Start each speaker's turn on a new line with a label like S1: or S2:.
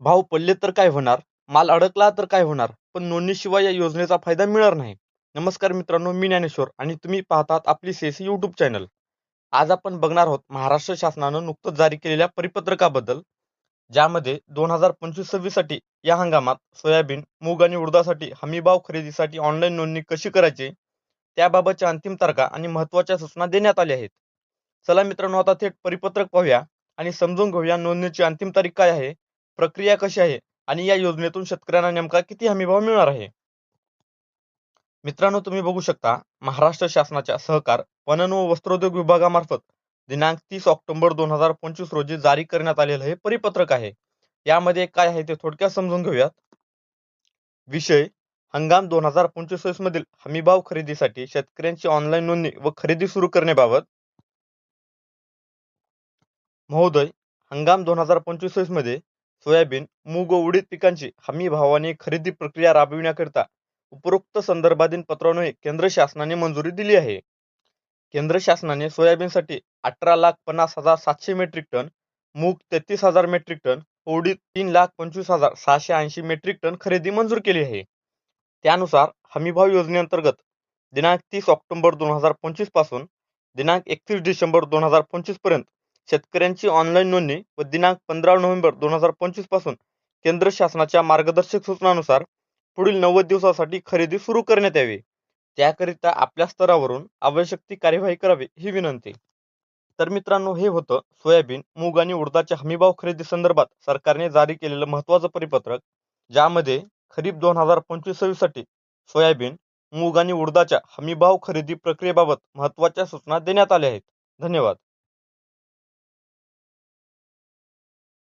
S1: भाव पडले तर काय होणार? माल अडकला तर काय होणार? पण नोंदणीशिवाय या योजनेचा फायदा मिळणार नाही. नमस्कार मित्रांनो मी ज्ञानेश्वर आणि तुम्ही पाहतात आपली सेसी युट्यूब चॅनल आज आपण बघणार आहोत महाराष्ट्र शासनानं नुकतंच जारी केलेल्या परिपत्रकाबद्दल ज्यामध्ये दोन हजार पंचवीस सव्वीससाठी या हंगामात सोयाबीन मूग आणि उडदासाठी हमीभाव खरेदीसाठी ऑनलाईन नोंदणी कशी करायची? त्याबाबतच्या अंतिम तारखा आणि महत्त्वाच्या सूचना देण्यात आल्या आहेत. चला मित्रांनो आता थेट परिपत्रक पाहूया आणि समजून घेऊया नोंदणीची अंतिम तारीख काय आहे. प्रक्रिया कशी आहे आणि या योजनेतून शेतकऱ्यांना नेमका किती हमीभाव मिळणार आहे? मित्रांनो तुम्ही बघू शकता महाराष्ट्र शासनाच्या सहकार पणन व वस्त्रोद्योग विभागामार्फत दिनांक तीस ऑक्टोबर दोन हजार पंचवीस रोजी जारी करण्यात आलेलं हे परिपत्रक आहे. यामध्ये काय आहे ते थोडक्यात समजून घेऊयात. विषय हंगाम दोन हजार पंचवीस मधील हमीभाव खरेदीसाठी शेतकऱ्यांची ऑनलाईन नोंदणी व खरेदी सुरू करण्याबाबत महोदय हंगाम दोन हजार पंचवीसमध्ये सोयाबीन मूग व उडीद पिकांची हमी भावाने खरेदी प्रक्रिया राबविण्याकरिता उपरोक्त संदर्भातील पत्रान्वये केंद्र शासनाने मंजुरी दिली आहे. केंद्र शासनाने सोयाबीनसाठी अठरा लाख पन्नास हजार सातशे मेट्रिक टन मूग तेहतीस हजार मेट्रिक टन उडीद तीन लाख पंचवीस हजार सहाशे ऐंशी मेट्रिक टन खरेदी मंजूर केली आहे. त्यानुसार हमीभाव योजनेअंतर्गत दिनांक तीस ऑक्टोबर दोन हजार पंचवीसपासून दिनांक एकतीस डिसेंबर दोन हजार पंचवीसपर्यंत शेतकऱ्यांची ऑनलाईन नोंदणी व दिनांक पंधरा नोव्हेंबर दोन हजार पंचवीसपासून केंद्र शासनाच्या मार्गदर्शक सूचनानुसार पुढील नव्वद दिवसासाठी खरेदी सुरू करण्यात यावी. त्याकरिता आपल्या स्तरावरून आवश्यक ती कार्यवाही करावी ही विनंती. तर मित्रांनो हे होतं सोयाबीन मूग आणि उडदाच्या हमीभाव खरेदी संदर्भात सरकारने जारी केलेलं महत्वाचं परिपत्रक ज्यामध्ये खरीप दोन हजार पंचवीस सव्वीससाठी सोयाबीन मूग आणि उडदाच्या हमीभाव खरेदी प्रक्रियेबाबत महत्त्वाच्या सूचना देण्यात आल्या आहेत. धन्यवाद.